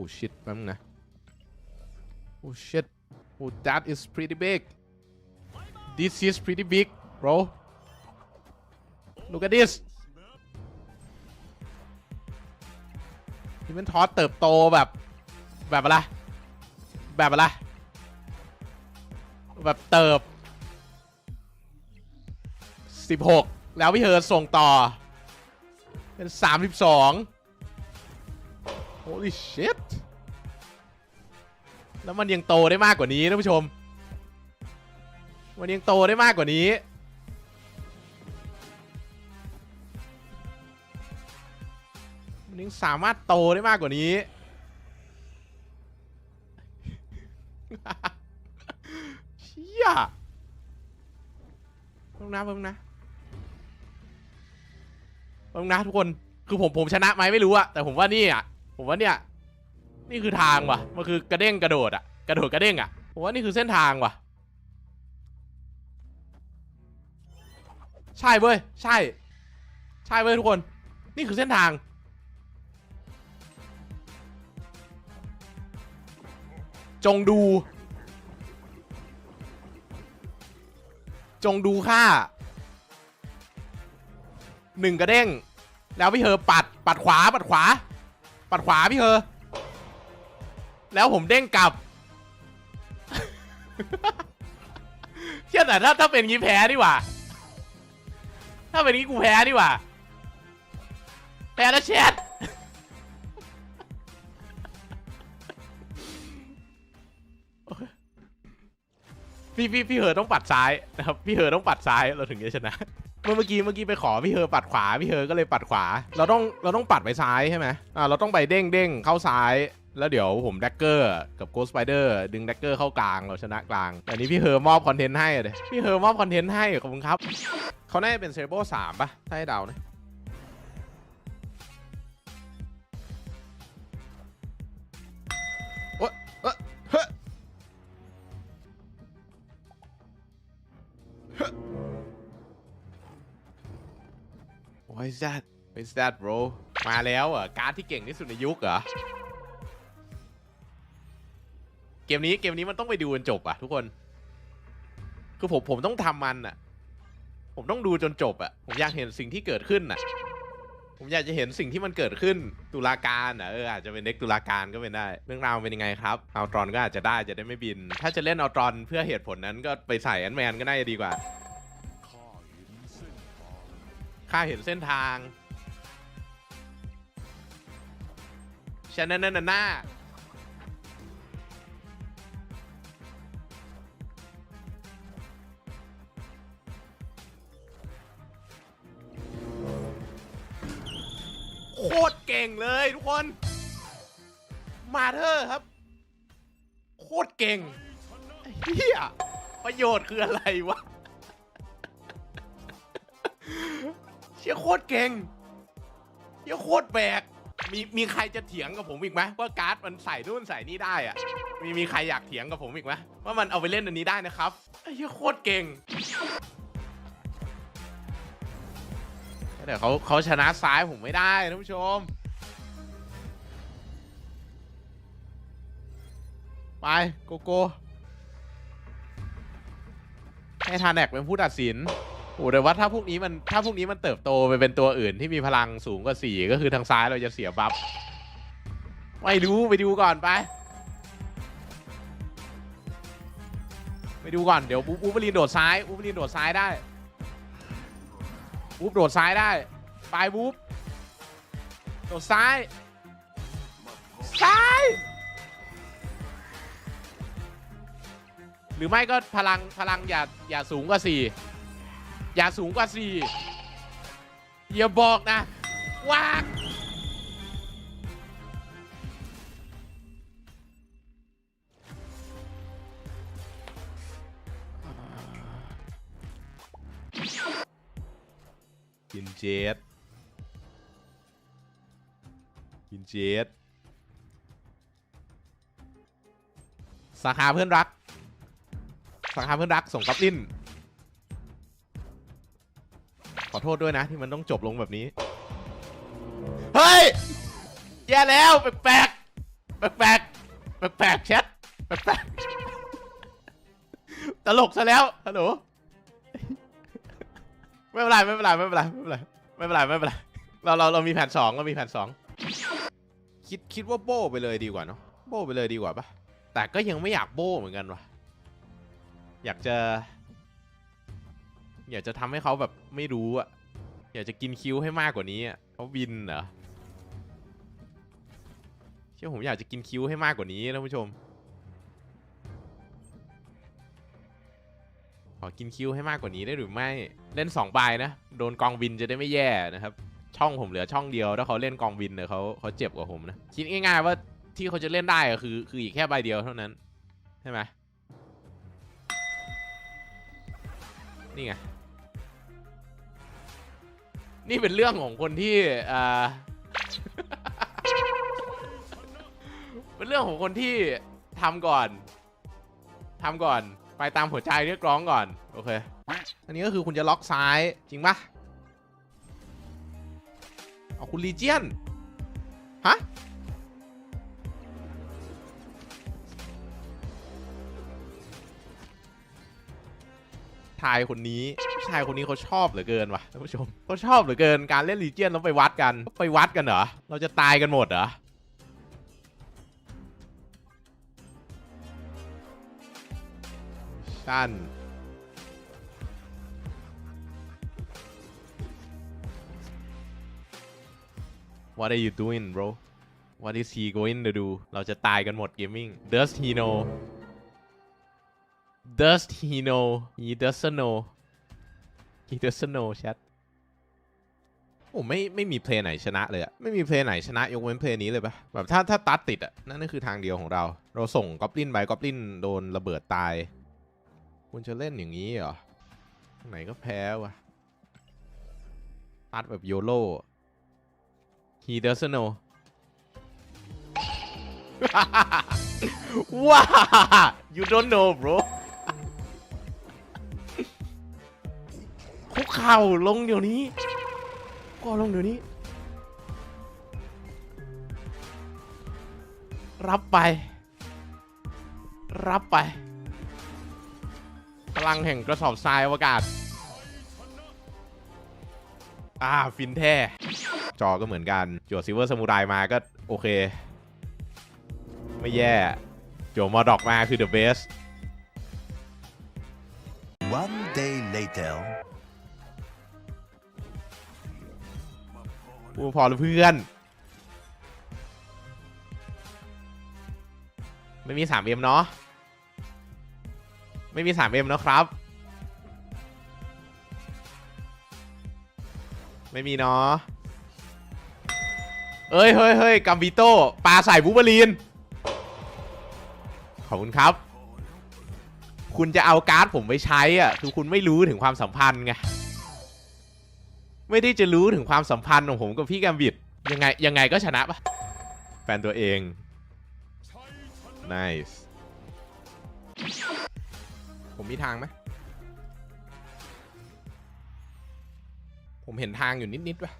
โอ้ shit แป๊บนึงนะโอ้ shit โอ้ that is pretty big this is pretty big bro look at this นี่มันทอสเติบโตแบบ แบบอะไร แบบอะไร แบบเติบ 16 แล้วพี่เฮิร์ส่งต่อ เป็น 32 holy shit แล้วมันยังโตได้มากกว่านี้ท่านผู้ชม มันยังโตได้มากกว่านี้ มันยังสามารถโตได้มากกว่านี้ เชี่ยเพิ่งนะเพิ่งนะเพิ่งนะทุกคน คือผมผมชนะไหมไม่รู้อะแต่ผมว่านี่อะผมว่าเนี่ย นี่คือทางว่ะ มันคือกระเด้งกระโดดอะกระโดดกระเด้งอะผมว่านี่คือเส้นทางว่ะ ใช่เว้ย ใช่ ใช่เว้ยทุกคน นี่คือเส้นทาง จงดู จงดูค่าหนึ่งกระเด้ง แล้วพี่เฮอปัด ปัดขวา ปัดขวา ปัดขวาพี่เฮอ แล้วผมเด้งกลับเชื่อแต่ถ้าถ้าเป็นงี้แพ้ดีกว่า ถ้าเป็นงี้กูแพ้ดีกว่า แพ้แล้วแชทพี่พี่พี่เฮอต้องปัดซ้ายนะครับพี่เฮอต้องปัดซ้ายเราถึงจะชนะ เมื่อเมื่อกี้เมื่อกี้ไปขอพี่เฮอปัดขวาพี่เฮอก็เลยปัดขวา เราต้องเราต้องปัดไปซ้ายใช่ไหมอ่าเราต้องไปเด้งเด้งเข้าซ้าย แล้วเดี๋ยวผมแดกเกอร์กับโกสไปเดอร์ดึงแดกเกอร์เข้ากลางเราชนะกลางแต่นี้พี่เฮอมอบคอนเทนต์ให้เลยพี่เฮอมอบคอนเทนต์ให้ขอบคุณครับ เขาน่าจะเป็นเซเรโบสามป่ะ ถ้าให้เดานะโอ๊ะเอ๊ะเฮ้ย What is that What is that bro มาแล้วเหรอะการ์ดที่เก่งที่สุดในยุคเหรอ กมนี้เกมนี้มันต้องไปดูจนจบอะทุกคน คือผมผมต้องทำมันอะ ผมต้องดูจนจบอะ ผมอยากเห็นสิ่งที่เกิดขึ้นอะ ผมอยากจะเห็นสิ่งที่มันเกิดขึ้นตุลาการอะเอออาจจะเป็นเด็กตุลาการก็เป็นได้ เรื่องราวเป็นยังไงครับเอาตรอนก็อาจจะได้จะได้ไม่บิน ถ้าจะเล่นเอาตรอนเพื่อเหตุผลนั้นก็ไปใส่แอนแมนก็น่าจะดีกว่าข้าเห็นเส้นทางฉันนั่นนั่นน่า โคตรเก่งเลยทุกคน มาเธอครับ โคตรเก่งเฮียประโยชน์คืออะไรวะ เชี่ยโคตรเก่งเชี่ยโคตรแบกมีมีใครจะเถียงกับผมอีกไหมว่าการ์ดมันใส่นู่นใส่นี่ได้อะมีมีใครอยากเถียงกับผมอีกไหมว่ามันเอาไปเล่นอันนี้ได้นะครับไอ้เชี่ยโคตรเก่ง แต่เขาเขาชนะซ้ายผมไม่ได้ท่านผู้ชม ไป โกโก้ให้ทานแอกเป็นผู้ตัดสินโอ้แต่ว่าถ้าพวกนี้มันถ้าพวกนี้มันเติบโตไปเป็นตัวอื่นที่มีพลังสูงกว่าสี่ก็คือทางซ้ายเราจะเสียบัฟไม่รู้ไปดูก่อนไป ไปดูก่อนเดี๋ยวอูบลีนโดดซ้ายอูบลีนโดดซ้ายได้ วูบโดดซ้ายได้ไปบูบโดดซ้าย ซ้าย หรือไม่ก็พลังพลังอย่าอย่าสูงกว่าสี่อย่าสูงกว่าสี่อย่าบอกนะว่าง กินเจดกินเจดสาขาเพื่อนรักสาขาเพื่อนรักส่งกับลินขอโทษด้วยนะที่มันต้องจบลงแบบนี้ เฮ้ย แย่แล้ว แปลกแปลกๆแปลกแชทแปลกตลกซะแล้วฮัลโหล ไม่เป็นไรไม่เป็นไรไม่เป็นไรไม่เป็นไรไม่เป็นไรไม่เป็นไรเราเราเรามีแผนสองเรามีแผนสองคิดคิดว่าโบ้ไปเลยดีกว่าเนาะโบ้ไปเลยดีกว่าปะแต่ก็ยังไม่อยากโบ้เหมือนกันวะอยากจะ อยากจะทำให้เขาแบบไม่รู้อะอยากจะกินคิ้วให้มากกว่านี้อะเขาบินเหรอเชื่อผมอยากจะกินคิ้วให้มากกว่านี้นะผู้ชม ขอกินคิวให้มากกว่านี้ได้หรือไม่เล่น2ใบนะโดนกองบินจะได้ไม่แย่นะครับ ช่องผมเหลือช่องเดียวถ้าเขาเล่นกองบินเนี่ยเขาเขาเจ็บกว่าผมนะคิดง่ายๆว่าที่เขาจะเล่นได้ก็คือ คืออีกแค่ใบเดียวเท่านั้นใช่ไหมนี่ไงนี่เป็นเรื่องของคนที่อ่าเป็นเรื่องของคนที่ทำก่อนทำก่อน ไปตามหัวใจเรียกร้องก่อน โอเค อันนี้ก็คือคุณจะล็อกซ้ายจริงปะเอาคุณลีเจียน ฮะ ชายคนนี้ ชายคนนี้เขาชอบเหลือเกินว่ะท่านผู้ชมเขาชอบเหลือเกินการเล่นลีเจียนแล้วไปวัดกัน ไปวัดกันเหรอ เราจะตายกันหมดเหรอันว What are you doing bro What is he going to do เราจะตายกันหมด gaming Does he know Does he know He doesn't know He doesn't know chat โอ้ไม่ไม่มีเพลย์ไหนชนะเลยอะไม่มีเพลย์ไหนชนะยกเว้นเพลย์นี้เลยปะแบบถ้าถ้าตัดติดอะนั่นก็คือทางเดียวของเรา เราส่งกอบลินไปกอบลินโดนระเบิดตาย คุณจะเล่นอย่างนี้เหรอไหนก็แพ้วะตัดแบบโยโล่ he doesn't know ว้า you don't know bro คุกเข่าลงเดี๋ยวนี้ ก็ลงเดี๋ยวนี้ รับไป รับไป ลังแห่งกระสอบทรายอวกาศ อ่า ฟินแท้ จอก็เหมือนกันจั่วซิลเวอร์สมุไรมาก็โอเค ไม่แย่จั่วมอดอกมาคือ the best One day later. พูดพอหรือเพื่อน ไม่มี 3M เนาะ ไม่มี 3M เนะครับ ไม่มีเนาะเอ้ย เฮ้ยเฮ้ยกัมบิโต้ปลาใส่บูเบอรีน ขอบคุณครับ คุณจะเอาการ์ดผมไปใช้อะ คือคุณไม่รู้ถึงความสัมพันธ์ไง ไม่ได้จะรู้ถึงความสัมพันธ์ของผมกับพี่แกมบิดยังไง ยังไงก็ชนะปะแฟนตัวเอง nice ผมมีทางไหมผมเห็นทางอยู่นิดๆปะ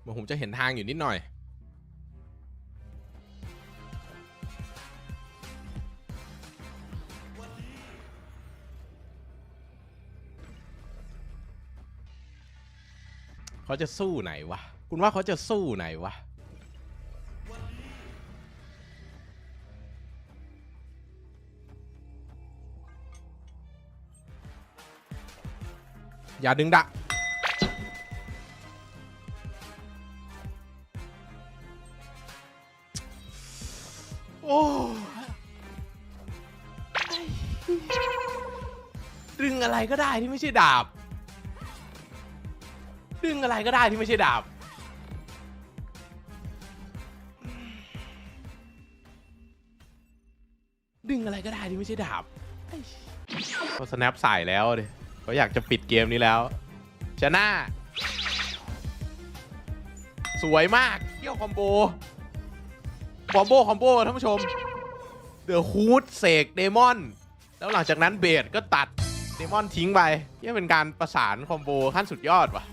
เหมือนผมจะเห็นทางอยู่นิดหน่อย เขาจะสู้ไหนวะ คุณว่าเขาจะสู้ไหนวะ อย่าดึงดะโอ้ดึงอะไรก็ได้ที่ไม่ใช่ดาบ ดึงอะไรก็ได้ที่ไม่ใช่ดาบ ดึงอะไรก็ได้ที่ไม่ใช่ดาบเขาสแนปใส่แล้วดิ เขาอยากจะปิดเกมนี้แล้ว ชนะ สวยมากเที่ยวคอมโบ คอมโบ คอมโบท่านผู้ชม เดอะฮูดเสกเดมอน แล้วหลังจากนั้นเบสก็ตัดเดมอนทิ้งไปนี่เป็นการประสานคอมโบขั้นสุดยอดว่ะ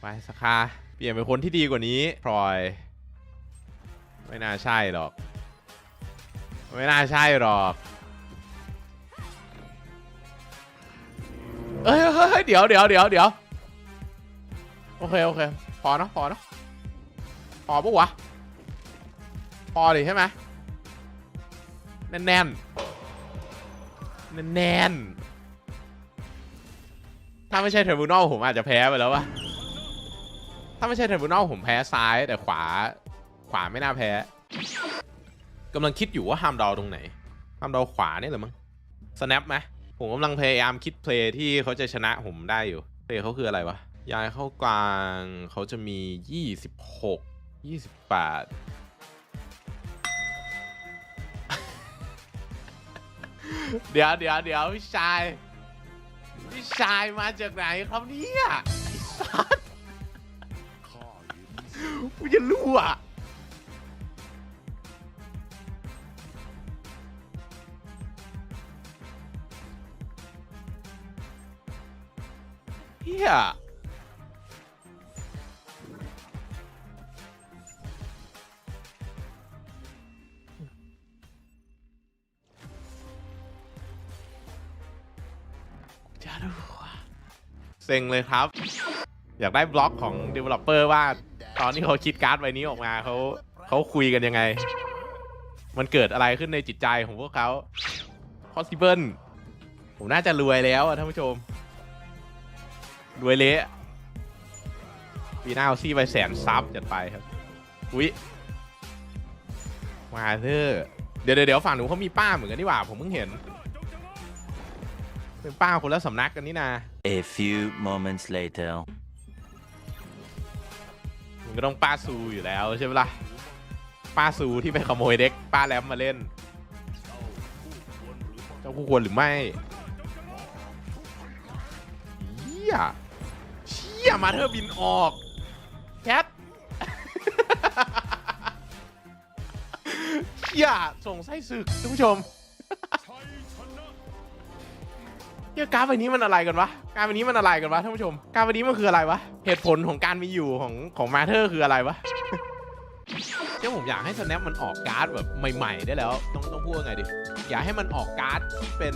ไปสกาเปลี่ยนเป็นคนที่ดีกว่านี้พลอย ไม่น่าใช่หรอก ไม่น่าใช่หรอก เอ้ยเฮ้ยเดี๋ยวเดี๋ยวเดี๋ยวเดี๋ยวโอเคโอเคพอเนอะพอเนอะพอปะวะพอดิใช่ไหมแน่นแน่นแน่นแน่นถ้าไม่ใช่เทอร์มินอลผมอาจจะแพ้ไปแล้ววะถ้าไม่ใช่เทอร์มินอลผมแพ้ซ้ายแต่ขวาขวาไม่น่าแพ้กำลังคิดอยู่ว่าห้ามเดาตรงไหนห้ามเดาขวานี่หรือมั้ง snap ไหม ผมกำลังพยายามคิดเพลย์ที่เขาจะชนะผมได้อยู่ เพลย์เขาคืออะไรวะ ย้ายเข้ากลางเขาจะมี 26 28 เดี๋ยวเดี๋ยวเดี๋ยวพี่ชาย พี่ชายมาจากไหนครับเนี่ยไอ้สัสกูจะรู้อะ จะรู้อะเซ็งเลยครับ อยากได้บล็อกของ Developer ว่า ตอนที่เขาคิดการ์ดใบนี้ออกมาเขาเขาคุยกันยังไง มันเกิดอะไรขึ้นในจิตใจของพวกเขา possible ผมน่าจะรวยแล้วอะท่านผู้ชม รวยเละปีหน้าเอาซี่ไปแสนซับจัดไปครับ อุ๊ย มาเถอะเดี๋ยวเดี๋ยวเดี๋ยวฝั่งหนูเขามีป้าเหมือนกันนี่หว่า ผมเพิ่งเห็น เป็นป้าคนละสำนักกันนี่นา A few moments later. มันก็ต้องป้าซูอยู่แล้วใช่ไหมล่ะ ป้าซูที่ไปขโมยเด็ก ป้าแรมมาเล่น เจ้าคู่ควรหรือไม่เชี่ย เชี่ยมาเธอบินออกแคทเชี่ยส่งไส้ศึกท่านผู้ชมเหี้ยการ์ดใบนี้มันอะไรกันวะ การ์ดใบนี้มันอะไรกันวะท่านผู้ชม การ์ดใบนี้มันคืออะไรวะ เหตุผลของการมีอยู่ของของมาเธอร์คืออะไรวะเจ้าผมอยากให้ snap มันออกการ์ดแบบใหม่ ๆ ได้แล้ว ต้องต้องพูดว่าไงดิ อยากให้มันออกการ์ด เป็น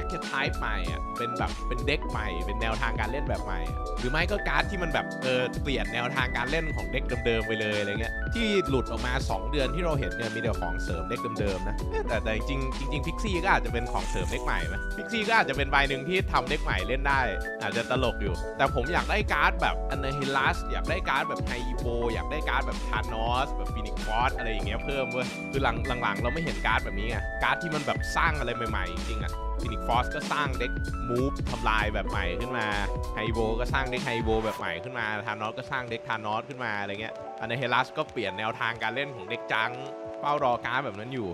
archetype ใหม่อะเป็นแบบเป็นเด็กใหม่ เป็นแนวทางการเล่นแบบใหม่ หรือไม่ก็การ์ดที่มันแบบเออเปลี่ยนแนวทางการเล่นของเด็กเดิมๆไปเลยอะไรเงี้ยที่หลุดออกมา 2 เดือนที่เราเห็นเนี่ยมีแต่ของเสริมเด็กเดิมๆนะแต่แต่จริงจริงพิกซี่ก็อาจจะเป็นของเสริมเด็กใหม่ไหมพิกซี่ก็อาจจะเป็นใบหนึ่งที่ทำเด็กใหม่เล่นได้ อาจจะตลกอยู่ แต่ผมอยากได้การ์ดแบบอันเนฮิลัสอยากได้การ์ดแบบไฮโบอยากได้การ์ดแบบทานอสแบบฟินิกฟอสอะไรอย่างเงี้ยเพิ่มเว้ยคือหลังหลังๆ เราไม่เห็นการ์ดแบบนี้ไงการ์ดที่มันแบบสร้างอะไรใหม่ๆจริงๆอะฟินิกฟอสก็สร้างเด็กมูฟทำลายแบบใหม่ขึ้นมาไฮโบก็สร้างเด็กไฮโบแบบใหม่ขึ้นมาทานอสก็สร้างเด็กทานอสขึ้นมาอะไรเงี้ยอันเนฮิลัสก็เปลี่ยนแนวทางการเล่นของเด็กจังเฝ้ารอการ์ดแบบนั้นอยู่